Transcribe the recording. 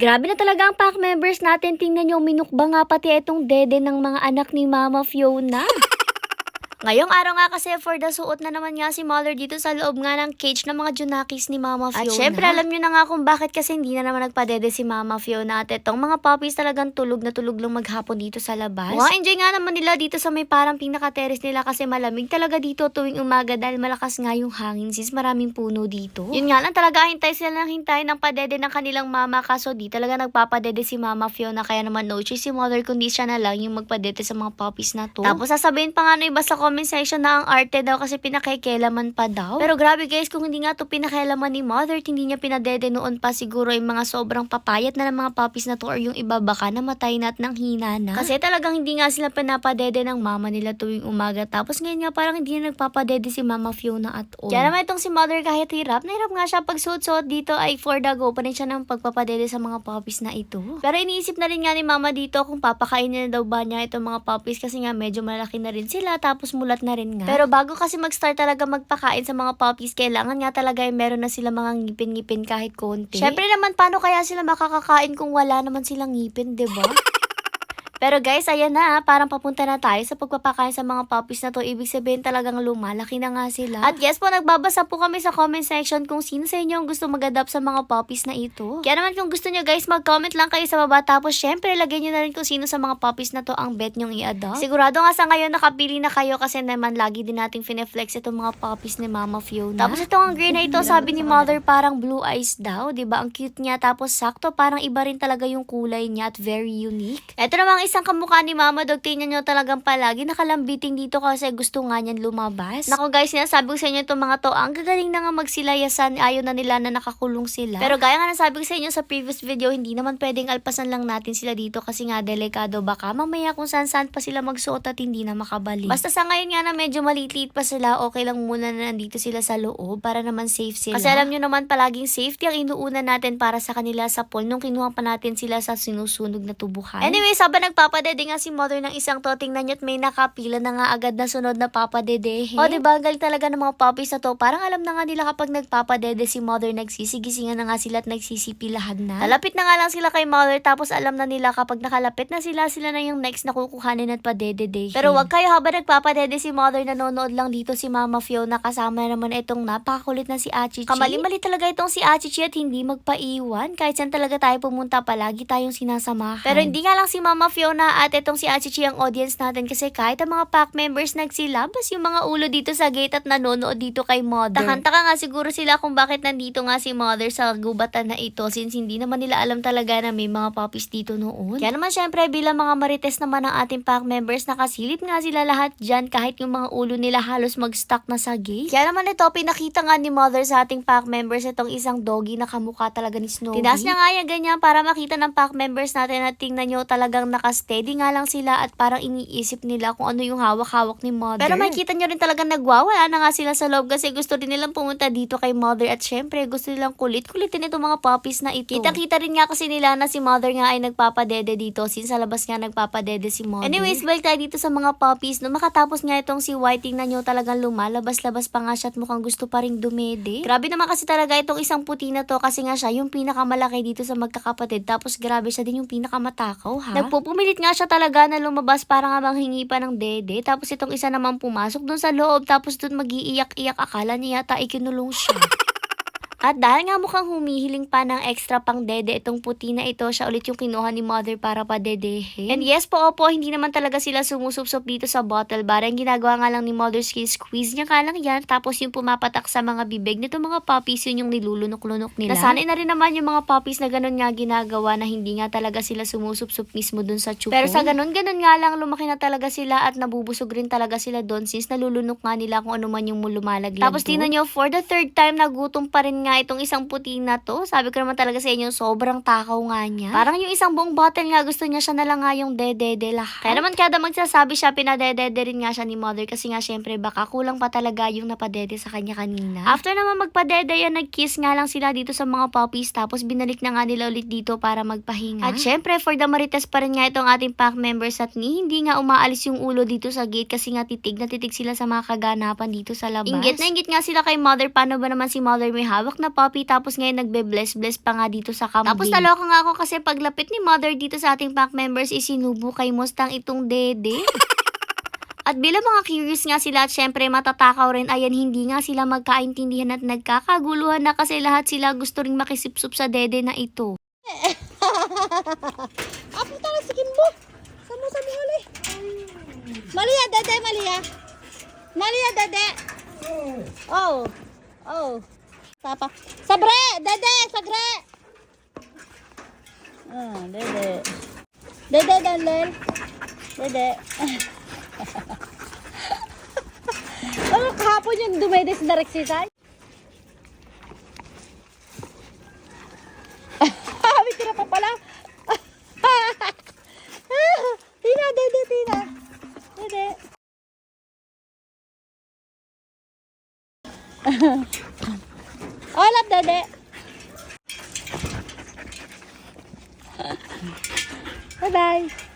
Grabe na talaga ang pack members natin. Tingnan nyo, minukba nga pati itong dede ng mga anak ni Mama Fiona. Ngayong araw nga kasi for the suot na naman nga si Mother dito sa loob nga ng cage ng mga Junakis ni Mama Fiona. At syempre alam nyo na nga kung bakit kasi hindi na naman nagpadede si Mama Fiona at itong mga puppies talagang tulog na tulog lang maghapon dito sa labas. Wow, enjoy nga naman nila dito sa may parang pinaka-terrace nila kasi malamig talaga dito tuwing umaga dahil malakas nga yung hangin sis maraming puno dito. Yun nga lang talaga hintay sila ng hintay ng padede ng kanilang mama kaso di talaga nagpapadede si Mama Fiona kaya naman no choice si Mother kundi siya na lang yung magpadede sa mga puppies na to. Tapos sasabihin pa nga na iba sa comment section na ang arte daw kasi pinakailaman pa daw. Pero grabe guys, kung hindi nga to pinakailaman ni Mother, hindi niya pinadede noon pa siguro yung mga sobrang papayat na ng mga puppies na to or yung iba baka namatay na at nang hina na. Kasi talagang hindi nga sila pinapadede ng mama nila tuwing umaga. Tapos ngayon nga parang hindi na nagpapadede si Mama Fiona at all. Kaya naman itong si Mother kahit hirap, nahirap nga siya pag suot-suot dito ay for the go pa rin siya ng pagpapadede sa mga puppies na ito. Pero iniisip na rin nga ni Mama dito kung papakainin na daw ba niya itong mga puppies kasi nga medyo malaki na rin sila tapos mulat na rin nga. Pero bago kasi mag-start talaga magpakain sa mga puppies, kailangan nga talaga ay meron na sila mga ngipin-ngipin kahit konti. Syempre naman, paano kaya sila makakakain kung wala naman silang ngipin, 'di ba? Pero guys, ayan na, parang papunta na tayo sa pagpapakain sa mga puppies na to. Ibig sabihin talagang lumalaki na nga sila. At yes po, nagbabasa po kami sa comment section kung sino sa inyo ang gusto mag-adapt sa mga puppies na ito. Kaya naman kung gusto nyo guys, mag-comment lang kayo sa baba. Tapos syempre, lagay nyo na rin kung sino sa mga puppies na to ang bet nyong i-adopt. Sigurado nga sa ngayon nakapili na kayo kasi naman lagi din nating fineflex itong mga puppies ni Mama Fiona. Tapos ito ang green na ito, sabi ni Mother, parang blue eyes daw. ba Ang cute niya. Tapos sakto, parang iba rin talaga yung kulay niya at very unique. Ito namang isang kamukha ni Mama Dog, tingnan nyo talagang palagi nakalambiting dito kasi gusto nga niyan lumabas. Nako guys, sinasabi ko sa inyo itong mga to, ang gagaling na nga magsilayasan, ayaw na nila na nakakulong sila. Pero gaya nga nasabi ko sa inyo sa previous video, hindi naman pwedeng alpasan lang natin sila dito kasi nga delikado baka mamaya kung saan saan pa sila magsuot at hindi na makabalik. Basta sa ngayon nga na medyo maliit pa sila, okay lang muna na nandito sila sa loob para naman safe sila. Kasi alam nyo naman palaging safety ang inuuna natin para sa kanila sa pool nung kinuha pa natin sila sa sinusunog na tubuhan. Anyway, sabang nagpapadede nga si mother ng isang to, tingnan nyo at may nakapila na nga agad na sunod na papadede. O, diba, ang galing talaga ng mga puppies na to. Parang alam na nga nila kapag nagpapadede si mother, nagsisigisingan na nga sila at nagsisipilahan na. Nalapit na nga lang sila kay mother, tapos alam na nila kapag nakalapit na sila, sila na yung next na kukuhanin at padede Pero wag kayo habang nagpapadede si mother, nanonood lang dito si Mama Fiona, kasama naman itong napakakulit na si Achichi. Kamali-mali talaga itong si Achichi at hindi magpaiwan. Kahit saan talaga tayo pumunta, palagi tayong sinasamahan. Pero hindi nga lang si Mama Fiona at itong si Achichi ang audience natin kasi kahit ang mga pack members nagsilabas yung mga ulo dito sa gate at nanonood dito kay Mother. Takantaka nga siguro sila kung bakit nandito nga si Mother sa gubatan na ito since hindi naman nila alam talaga na may mga puppies dito noon. Kaya naman syempre bilang mga marites naman ng ating pack members nakasilip nga sila lahat dyan kahit yung mga ulo nila halos mag-stuck na sa gate. Kaya naman ito pinakita nga ni Mother sa ating pack members itong isang doggy na kamukha talaga ni Snowy. Tinas niya nga yan ganyan para makita ng pack members natin at tingnan nyo talagang nakasteady nga lang sila at parang iniisip nila kung ano yung hawak-hawak ni Mother. Pero makikita nyo rin talagang nagwawala na nga sila sa loob kasi gusto din nilang pumunta dito kay Mother at syempre gusto nilang kulit-kulitin itong mga puppies na ito. Kita-kita rin nga kasi nila na si Mother nga ay nagpapadede dito since sa labas nga nagpapadede si Mother. Anyways, balik tayo dito sa mga puppies. No makatapos nga itong si White, tingnan nyo talagang lumalabas-labas pa nga siya at mukhang gusto pa rin dumede. Grabe naman kasi talaga itong isang puti na to kasi nga siya yung pinakamalaki dito sa magkakapatid. Tapos grabe siya din yung pinakamatakaw ha. Nagpupumilit nga siya talaga na lumabas para nga manghingi pa ng dede. Tapos itong isa naman pumasok dun sa loob tapos dun magiiyak-iyak akala niya yata ikinulong siya. At dahil nga mukhang humihiling pa ng extra pang dede itong puti na ito, siya ulit yung kinuha ni mother para pa dedehin. And yes po, opo, hindi naman talaga sila sumusupsop dito sa bottle bar. Ang ginagawa nga lang ni mother's kiss, squeeze niya ka lang yan. Tapos yung pumapatak sa mga bibig nito mga puppies, yun yung nilulunok-lunok nila. Nasanay na rin naman yung mga puppies na ganun nga ginagawa na hindi nga talaga sila sumusupsop mismo dun sa chupo. Pero sa ganun-ganun nga lang, lumaki na talaga sila at nabubusog rin talaga sila doon since nalulunok nga nila kung ano man yung lumalaglag Tapos tingnan nyo, for the third time, nagutom pa rin nga itong isang puti na to. Sabi ko naman talaga sa inyo, sobrang takaw nga niya. Parang yung isang buong bottle nga, gusto niya siya na lang nga yung dede lahat. Kaya naman kada magsasabi siya, pinadedede rin nga siya ni mother kasi nga syempre baka kulang pa talaga yung napadede sa kanya kanina. After naman magpadede yan, nag-kiss nga lang sila dito sa mga puppies tapos binalik na nga nila ulit dito para magpahinga. At syempre, for the marites pa rin nga itong ating pack members at ni hindi nga umaalis yung ulo dito sa gate kasi nga titig na titig sila sa mga kaganapan dito sa labas. Inggit na inggit nga sila kay mother. Paano ba naman si mother may hawak na puppy tapos ngayon nagbe-bless-bless pa nga dito sa kambing. Tapos naloka nga ako kasi paglapit ni mother dito sa ating pack members isinubo kay Mustang itong dede. At bilang mga curious nga sila at syempre matatakaw rin, ayan hindi nga sila magkaintindihan at nagkakaguluhan na kasi lahat sila gusto ring makisipsup sa dede na ito. Apo tara si Kimbo. Samo sa mi huli. Malia dede Malia. Malia dede. Oh. Oh. Sapa. Sabre, dede, sagre. Ah, dede. Dede dalel. Dede. ano kahapon yung dumedes na reksisay? May tira pa pala. Tina, dede, Tina. Dede. Olap, dede. Bye-bye.